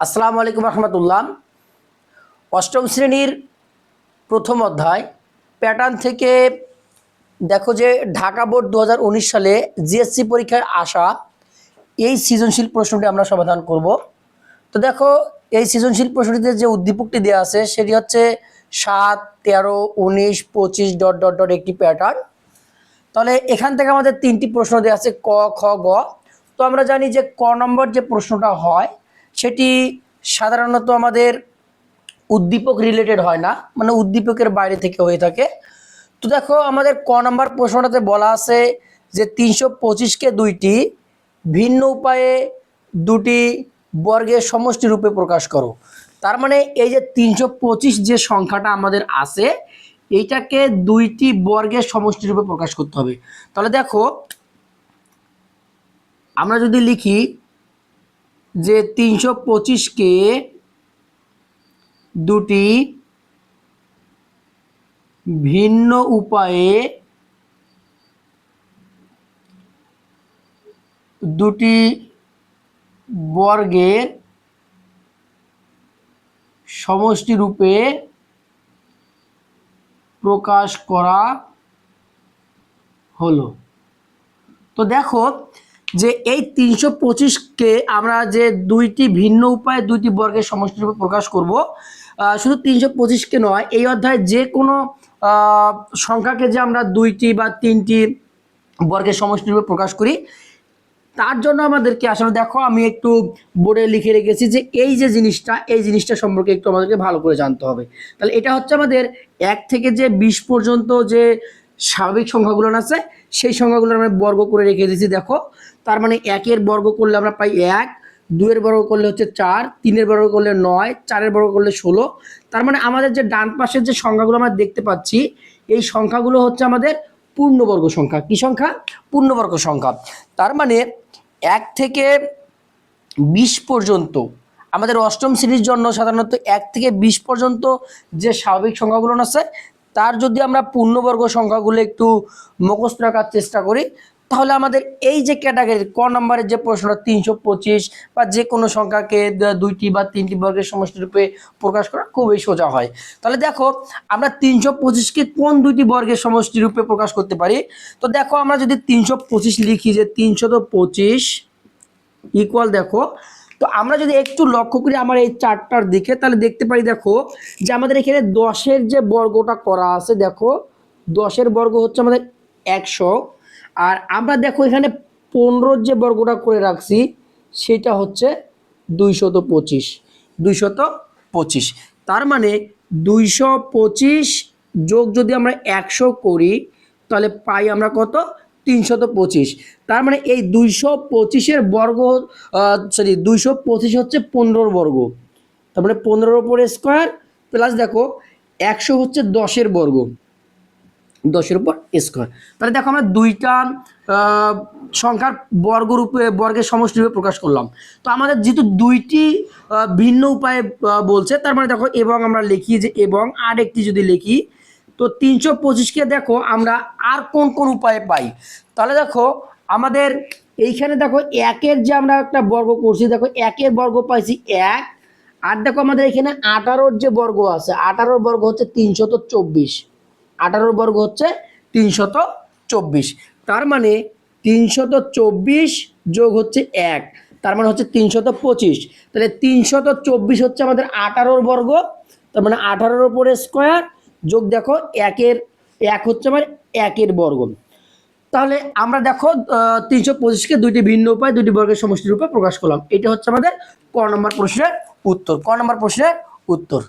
আসসালামু আলাইকুম রহমতুল্লাহ। অষ্টম শ্রেণির প্রথম অধ্যায়, প্যাটার্ন থেকে দেখো যে ঢাকা বোর্ড দু হাজার উনিশ সালে জিএসসি পরীক্ষায় আসা এই সৃজনশীল প্রশ্নটি আমরা সমাধান করব। তো দেখো, এই সৃজনশীল প্রশ্নটিতে যে উদ্দীপকটি দেওয়া আছে, সেটি হচ্ছে সাত, তেরো, উনিশ, পঁচিশ ডট ডট ডট একটি প্যাটার্ন। তাহলে এখান থেকে আমাদের তিনটি প্রশ্ন দেওয়া আছে ক, খ, গ। তো আমরা জানি যে ক নম্বর যে প্রশ্নটা হয় সেটি সাধারণত আমাদের উদ্দীপক রিলেটেড হয় না মানে উদ্দীপকের বাইরে থেকে হয়ে থাকে। তো দেখো, আমাদের ক নম্বর প্রশ্নটাতে বলা আছে যে তিনশো পঁচিশকে দুইটি ভিন্ন উপায়ে দুটি বর্গের সমষ্টি রূপে প্রকাশ করো। তার মানে এই যে তিনশো পঁচিশ যে সংখ্যাটা আমাদের আছে, এইটাকে দুইটি বর্গের সমষ্টি রূপে প্রকাশ করতে হবে। তাহলে দেখো, আমরা যদি লিখি যে তিনশো পঁচিশকে দুটি ভিন্ন উপায়ে দুটি বর্গের সমষ্টি রূপে প্রকাশ করা হলো। তো দেখো যে এই তিনশো পঁচিশকে আমরা যে দুইটি ভিন্ন উপায়ে দুইটি বর্গের সমষ্টি রূপে প্রকাশ করব শুধু তিনশো পঁচিশকে নয়, এই অধ্যায়ে যে কোনো সংখ্যাকে যে আমরা দুইটি বা তিনটি বর্গের সমষ্টি রূপে প্রকাশ করি, তার জন্য আমাদেরকে আসলে দেখো, আমি একটু বোর্ডে লিখে রেখেছি যে এই যে জিনিসটা, এই জিনিসটা সম্পর্কে একটু আমাদেরকে ভালো করে জানতে হবে। তাহলে এটা হচ্ছে আমাদের এক থেকে যে বিশ পর্যন্ত যে স্বাভাবিক সংখ্যাগুলো আছে, সেই সংখ্যাগুলো আমরা বর্গ করে রেখে দিয়েছি, দেখো। তার মানে একের বর্গ করলে আমরা পাই এক দুয়ের বর্গ করলে হচ্ছে চার, তিনের বর্গ করলে নয়, চারের বর্গ করলে ষোলো। তার মানে আমাদের যে ডান পাশের যে সংখ্যাগুলো আমরা দেখতে পাচ্ছি, এই সংখ্যাগুলো হচ্ছে আমাদের পূর্ণবর্গ সংখ্যা। কি সংখ্যা? পূর্ণবর্গ সংখ্যা। তার মানে এক থেকে বিশ পর্যন্ত, আমাদের অষ্টম শ্রেণির জন্য সাধারণত এক থেকে বিশ পর্যন্ত যে স্বাভাবিক সংখ্যাগুলো আছে, তার যদি আমরা পূর্ণবর্গ সংখ্যাগুলো একটু মুখস্থ রাখার চেষ্টা করি তাহলে আমাদের এই যে ক্যাটাগরি ক নম্বরের যে প্রশ্নটা, তিনশো পঁচিশ বা যে কোনো সংখ্যাকে দুইটি বা তিনটি বর্গের সমষ্টি রূপে প্রকাশ করা খুবই সোজা হয়। তাহলে দেখো, আমরা তিনশো পঁচিশকে কোন দুইটি বর্গের সমষ্টি রূপে প্রকাশ করতে পারি? তো দেখো, আমরা যদি তিনশো পঁচিশ লিখি যে তিনশো তো পঁচিশ ইকুয়াল দেখো, তো আমরা যদি একটু লক্ষ্য করি আমার এই চারটার দিকে, তাহলে দেখতে পারি দেখো যে আমাদের এখানে দশের যে বর্গটা করা আছে, দেখো, দশের বর্গ হচ্ছে আমাদের একশো। আর আমরা দেখো এখানে পনেরোর যে বর্গটা করে রাখছি, সেটা হচ্ছে দুইশত পঁচিশ। দুইশত পঁচিশ। তার মানে দুইশো পঁচিশ যোগ যদি আমরা একশো করি, তাহলে পাই আমরা কত? তিনশত পঁচিশ। তার মানে এই দুইশো পঁচিশের বর্গ সরি দুইশো পঁচিশ হচ্ছে পনেরোর বর্গ। তার মানে পনেরোর উপর স্কোয়ার প্লাস দেখো, একশো হচ্ছে দশের বর্গ। দশের উপর স্কোয়ার তাহলে দেখো আমরা দুইটা সংখ্যার বর্গরূপে বর্গের সমষ্টি রূপে প্রকাশ করলাম। তো আমাদের যেহেতু দুইটি ভিন্ন উপায়ে বলছে, তার মানে দেখো এবং আমরা লিখি যে এবং আর একটি যদি লিখি, তো তিনশো পঁচিশকে দেখো আমরা আর কোন কোন উপায়ে পাই? তাহলে দেখো আমাদের এইখানে দেখো একের যে আমরা একটা বর্গ করছি, দেখো একের বর্গ পাইছি এক, আর দেখো আমাদের এখানে আঠারোর যে বর্গ আছে, আঠারোর বর্গ হচ্ছে তিনশত চব্বিশ। আঠারোর বর্গ হচ্ছে তিনশত চব্বিশ। তার মানে তিনশত চব্বিশ যোগ হচ্ছে এক, তার মানে হচ্ছে তিনশত পঁচিশ। তাহলে তিনশত চব্বিশ হচ্ছে আমাদের আঠারোর বর্গ, তার মানে আঠারোর ওপরে স্কোয়ার যোগ দেখো একের, এক হচ্ছে আমার একের বর্গ। তাহলে আমরা দেখো তিনশো পঁচিশকে দুইটি ভিন্ন উপায় দুটি বর্গের সমষ্টির রূপে প্রকাশ করলাম। এটা হচ্ছে আমাদের ক নম্বর প্রশ্নের উত্তর, ক নম্বর প্রশ্নের উত্তর।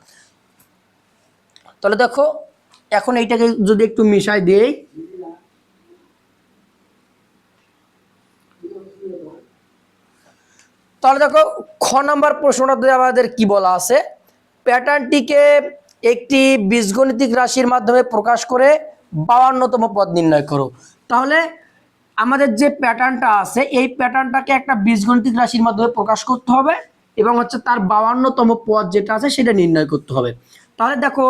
তাহলে দেখো এখন এইটাকে যদি একটু মিশাই দেই। তাহলে দেখো, খ নাম্বার প্রশ্নটাতে আমাদের কি বলা আছে? প্যাটার্নটিকে একটি বীজগণিতিক রাশির মাধ্যমে প্রকাশ করে বাউান্নতম পদ নির্ণয় করো। তাহলে আমাদের যে প্যাটার্নটা আছে, এই প্যাটার্নটাকে একটা বীজগণিতিক রাশির মাধ্যমে প্রকাশ করতে হবে এবং হচ্ছে তার বাউান্নতম পদ যেটা আছে সেটা নির্ণয় করতে হবে। তাহলে দেখো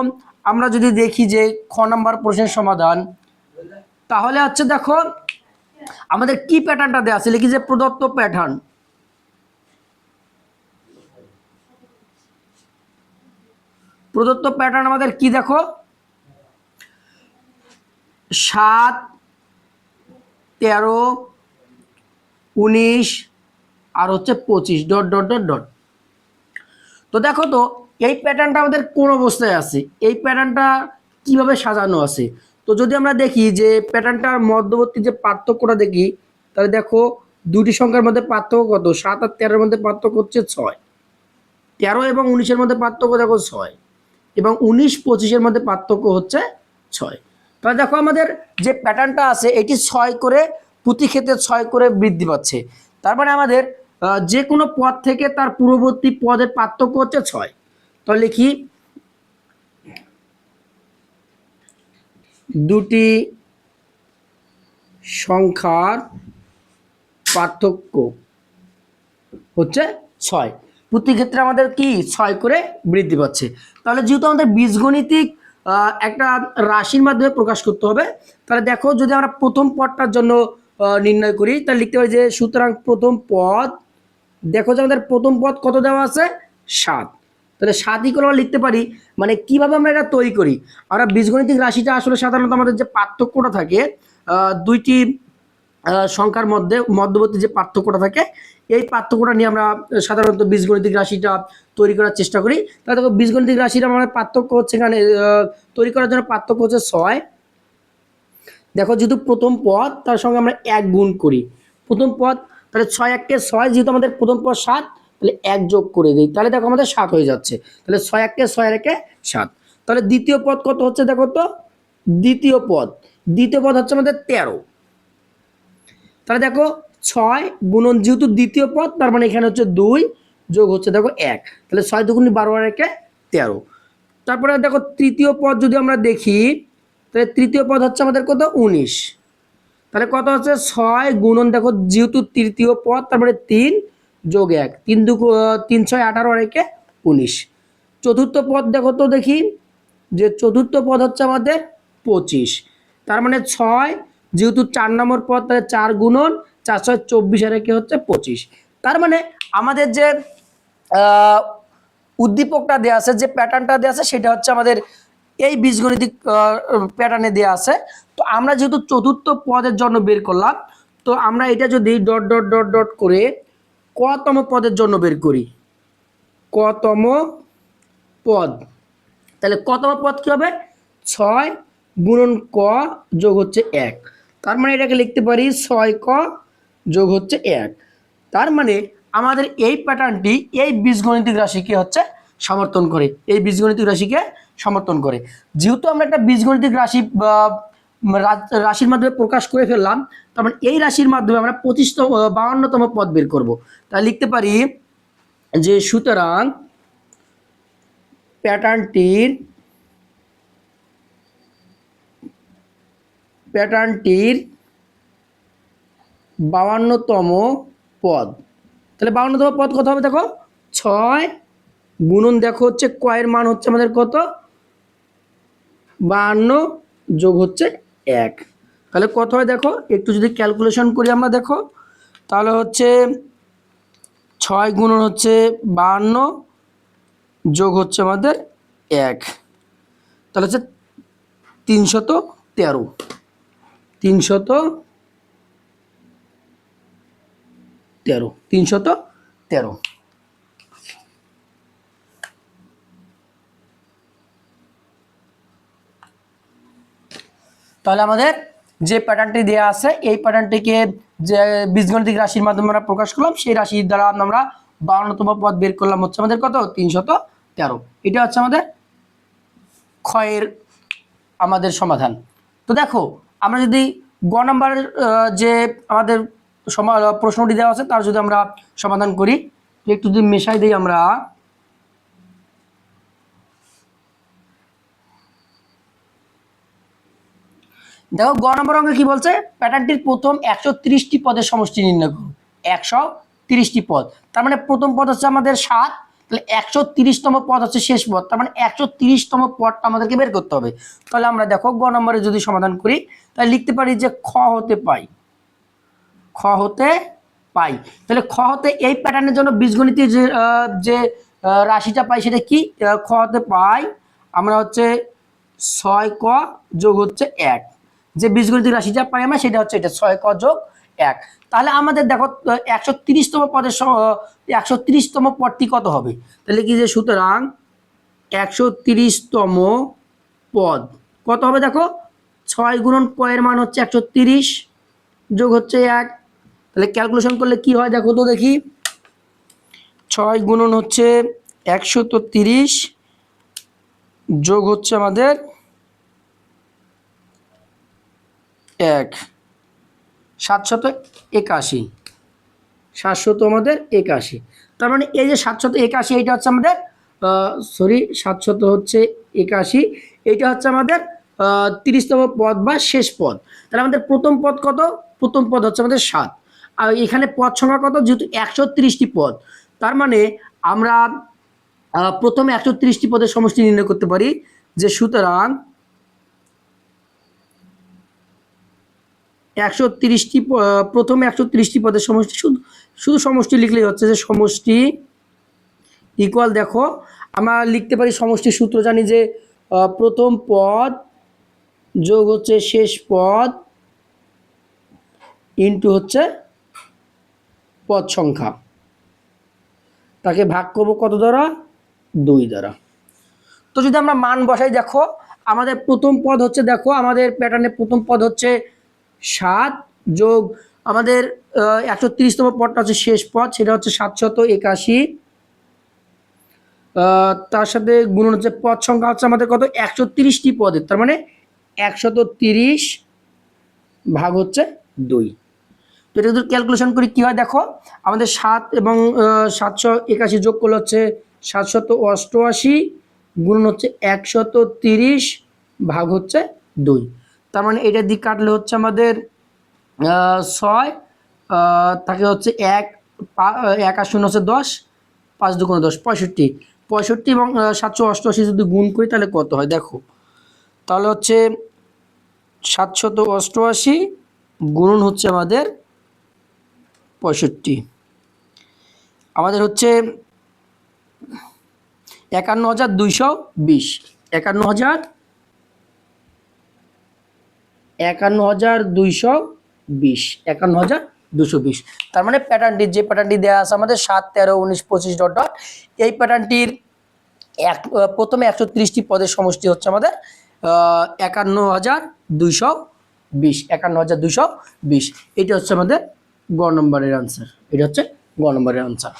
আমরা যদি দেখি যে খ নাম্বার প্রশ্নের সমাধান, তাহলে হচ্ছে দেখো, আমাদের কি প্যাটার্নটা দেওয়া আছে? লিখি যে প্রদত্ত প্যাটার্ন। প্রদত্ত প্যাটার্ন আমাদের কি দেখো? সাত, তেরো, উনিশ, আর হচ্ছে পঁচিশ। Dot dot dot dot. তো দেখো তো এই প্যাটার্নটা আমাদের কোন অবস্থায় আছে? এই প্যাটার্নটা কীভাবে সাজানো আছে? তো যদি আমরা দেখি যে প্যাটার্নটার মধ্যবর্তী যে পার্থক্যটা দেখি, তাহলে দেখো দুটি সংখ্যার মধ্যে পার্থক্য কত? সাত আর তেরোর মধ্যে পার্থক্য হচ্ছে ছয়। তেরো এবং উনিশের মধ্যে পার্থক্য দেখো ছয় এবং উনিশ পঁচিশের মধ্যে পার্থক্য হচ্ছে ছয়। তাহলে দেখো আমাদের যে প্যাটার্নটা আছে, এটি ছয় করে প্রতি ক্ষেত্রে ছয় করে বৃদ্ধি পাচ্ছে। তার মানে আমাদের যে কোনো পদ থেকে তার পূর্ববর্তী পদের পার্থক্য হচ্ছে ছয়। তো লিখি দুটি সংখ্যার পার্থক্য হচ্ছে ছয়। প্রতি ক্ষেত্রে আমাদের কি? ছয় করে বৃদ্ধি পাচ্ছে। তাহলে যেহেতু আমাদের বীজগণিতিক একটা রাশির মাধ্যমে প্রকাশ করতে হবে, তাহলে দেখো যদি আমরা প্রথম পদটার জন্য নির্ণয় করি, তাহলে লিখতে পারি যে সুতরাং প্রথম পদ, দেখো যে আমাদের প্রথম পদ কত দেওয়া আছে? সাত। তাহলে সাতই করে আমরা লিখতে পারি মানে কীভাবে আমরা এটা তৈরি করি? আমরা বীজগণিতিক রাশিটা আসলে সাধারণত আমাদের যে পার্থক্যটা থাকে দুইটি সংখ্যার মধ্যে, মধ্যবর্তী যে পার্থক্যটা থাকে, এই পার্থক্যটা নিয়ে আমরা সাধারণত বীজগণিতিক রাশিটা তৈরি করার চেষ্টা করি। তাহলে দেখো, বীজগণিতিক রাশির আমাদের পার্থক্য হচ্ছে এখানে তৈরি করার জন্য পার্থক্য হচ্ছে ছয়। দেখো, যেহেতু প্রথম পদ, তার সঙ্গে আমরা এক গুণ করি। প্রথম পদ, তাহলে ছয় এককে ছয়, যেহেতু আমাদের প্রথম পদ সাত তাহলে এক যোগ করে দিই। তাহলে দেখো আমাদের সাত হয়ে যাচ্ছে। তাহলে ছয় এককে ছয় একে সাত। তাহলে দ্বিতীয় পদ কত হচ্ছে দেখো তো? দ্বিতীয় পদ। দ্বিতীয় পদ হচ্ছে আমাদের তেরো। তাহলে দেখো ছয় গুণন যেহেতু দ্বিতীয় পদ, তার মানে এখানে হচ্ছে দুই যোগ হচ্ছে দেখো এক। তাহলে ছয় দুগুণি বারো আর একে তেরো। তারপরে দেখো তৃতীয় পদ যদি আমরা দেখি, তাহলে তৃতীয় পদ হচ্ছে আমাদের কত? উনিশ। তাহলে কত হচ্ছে? ছয় গুণন দেখো যেহেতু তৃতীয় পদ তারপরে তিন যোগ এক। তিন দু তিন ছয় আঠারো আর একে উনিশ। চতুর্থ পদ দেখো তো দেখি, যে চতুর্থ পদ হচ্ছে আমাদের পঁচিশ। তার মানে ছয়, যেহেতু চার নম্বর পদ, তাহলে চার গুণন, চার ছয় চব্বিশ আর একে হচ্ছে পঁচিশ। তার মানে আমাদের যে উদ্দীপকটা দেওয়া আছে, যে প্যাটার্নটা দেওয়া আছে, সেটা হচ্ছে আমাদের এই বীজগণিতিক প্যাটার্নে দেওয়া আছে। তো আমরা যেহেতু চতুর্থ পদের জন্য বের করলাম, তো আমরা এটা যদি ডট ডট ডট ডট করে কতম পদের জন্য বের করি? কতম পদ। তাহলে কতম পদ কী হবে? ছয় গুণন ক যোগ হচ্ছে এক। তার মানে এটাকে লিখতে পারি ছয় ক যোগ হচ্ছে এক। তার মানে আমাদের এই প্যাটার্নটি এই বীজগণিতিক রাশিকে হচ্ছে সমর্থন করে। এই বীজগণিতিক রাশিকে সমর্থন করে। যেহেতু আমরা একটা বীজগণিতিক রাশি রাশির মাধ্যমে প্রকাশ করে ফেললাম। তার মানে এই রাশির মাধ্যমে আমরা পঁচিশতম বাউন্নতম পদ বের করব। তাই লিখতে পারি যে সুতরাং প্যাটার্নটির প্যাটার্নটির বাউান্নতম পদ। তাহলে বাউান্নতম পদ কত হবে দেখো? ছয় গুণন দেখো হচ্ছে কয়ের মান হচ্ছে আমাদের কত? বাহান্ন যোগ হচ্ছে এক। তাহলে কত হয় দেখো? একটু যদি ক্যালকুলেশন করি আমরা, দেখো, তাহলে হচ্ছে ছয় গুণন হচ্ছে বাহান্ন যোগ হচ্ছে আমাদের এক। তাহলে হচ্ছে তিনশত তেরো। তিনশত তেরো। তিনশত তেরো। তাহলে আমাদের যে প্যাটার্নটি দেওয়া আছে এই প্যাটার্নটিকে যে বীজগণিতিক রাশির মাধ্যমে আমরা প্রকাশ করলাম সেই রাশির দ্বারা আমরা বাউন্নতম পদ বের করলাম হচ্ছে আমাদের কত? তিনশত তেরো। এটা হচ্ছে আমাদের ক্ষয়ের আমাদের সমাধান। তো দেখো আমরা যদি গ নাম্বারের আহ, যে আমাদের সমা- প্রশ্নটি দেওয়া আছে তার যদি আমরা সমাধান করি একটু যদি মেশাই দিই আমরা দেখো গ নম্বর অঙ্কে কি বলছে? প্যাটার্নটির প্রথম একশো তিরিশটি পদের সমষ্টি নির্ণয় করুন একশো তিরিশটি পদ। তার মানে প্রথম পদ হচ্ছে আমাদের সাত, তাহলে একশো তিরিশতম পদ হচ্ছে শেষ পদ। তার মানে একশো তিরিশতম পদটা আমাদেরকে বের করতে হবে। তাহলে আমরা দেখো গ নম্বরে যদি সমাধান করি, তাহলে লিখতে পারি যে খ হতে পাই। খ হতে পাই। তাহলে খ হতে এই প্যাটার্নের জন্য বীজগণিতের যে যে রাশিটা পাই সেটা কি? খ হতে পাই। আমরা হচ্ছে ছয় ক যোগ হচ্ছে এক। যে বীজগণিত রাশিটা পাই আমরা, সেটা হচ্ছে এটা ছয় ক যোগ এক। তাহলে আমাদের দেখো, একশো তিরিশতম পদের একশো তিরিশতম পদটি কত হবে? তাহলে কি যে সুতরাং একশো তিরিশতম পদ কত হবে দেখো? ছয় গুণন পয়ের মান হচ্ছে একশো তিরিশ, যোগ হচ্ছে এক। তাহলে ক্যালকুলেশন করলে কি হয় দেখো তো দেখি। ছয় গুণন হচ্ছে একশো তো তিরিশ, যোগ হচ্ছে আমাদের এক। সাতশত একাশি। সাতশত আমাদের একাশি। তার মানে এই যে সাতশত একাশি, এইটা হচ্ছে আমাদের সরি সাতশত হচ্ছে একাশি। এইটা হচ্ছে আমাদের তিরিশতম পদ বা শেষ পদ। তাহলে আমাদের প্রথম পদ কত? প্রথম পদ হচ্ছে আমাদের সাত। আর এখানে পদ সংখ্যা কত? যেহেতু একশো তিরিশটি পদ। তার মানে আমরা প্রথমে একশো তিরিশটি পদের সমষ্টি নির্ণয় করতে পারি যে সুতরাং একশো তিরিশটি প্রথমে একশো তিরিশটি পদের সমষ্টি। শুধু শুধু সমষ্টি লিখলেই হচ্ছে যে সমষ্টি ইকুয়াল দেখো, আমরা লিখতে পারি সমষ্টির সূত্র, জানি যে প্রথম পদ যোগ হচ্ছে শেষ পদ ইন্টু হচ্ছে পদ সংখ্যা। তাকে ভাগ করব কত দ্বারা? দুই দ্বারা। তো যদি আমরা মান বসাই, দেখো, আমাদের প্রথম পদ হচ্ছে, দেখো, আমাদের প্যাটার্নের প্রথম পদ হচ্ছে সাত যোগ আমাদের একশো তিরিশতম পদটা হচ্ছে শেষ পদ, সেটা হচ্ছে সাতশত একাশি। তার সাথে গুণন হচ্ছে পদ সংখ্যা হচ্ছে আমাদের কত? একশো তিরিশটি পদের তার মানে একশত তিরিশ ভাগ হচ্ছে দুই। তো এটা যদি ক্যালকুলেশন করি, কী হয় দেখো? আমাদের সাত এবং সাতশো একাশি যোগ করলে হচ্ছে সাতশত অষ্টআশি, গুণন হচ্ছে একশত তিরিশ ভাগ হচ্ছে দুই। তার মানে এটা দিক কাটলে হচ্ছে আমাদের ছয় তাকে হচ্ছে এক এক আর শূন্য হচ্ছে দশ, পাঁচ দুগুণ দশ, পঁয়ষট্টি। পঁয়ষট্টি এবং সাতশো অষ্টআশি যদি গুণ করি তাহলে কত হয়? দেখো, তাহলে হচ্ছে সাতশত অষ্টআশি গুণন হচ্ছে আমাদের পঁয়ষট্টি। আমাদের হচ্ছে একান্ন হাজার দুইশো বিশ। একান্ন হাজার একান্ন হাজার দুইশো বিশ। একান্ন হাজার দুশো বিশ। তার মানে প্যাটার্নটির যে প্যাটার্নটি দেওয়া আছে আমাদের সাত, তেরো, উনিশ, পঁচিশ ডট ডট এই প্যাটার্নটির এক, প্রথমে একশো ত্রিশটি পদের সমষ্টি হচ্ছে আমাদের একান্ন হাজার দুইশো বিশ। একান্ন হাজার দুইশো বিশ। এটা হচ্ছে আমাদের গ নম্বরের আনসার এটা হচ্ছে গ নম্বরের আনসার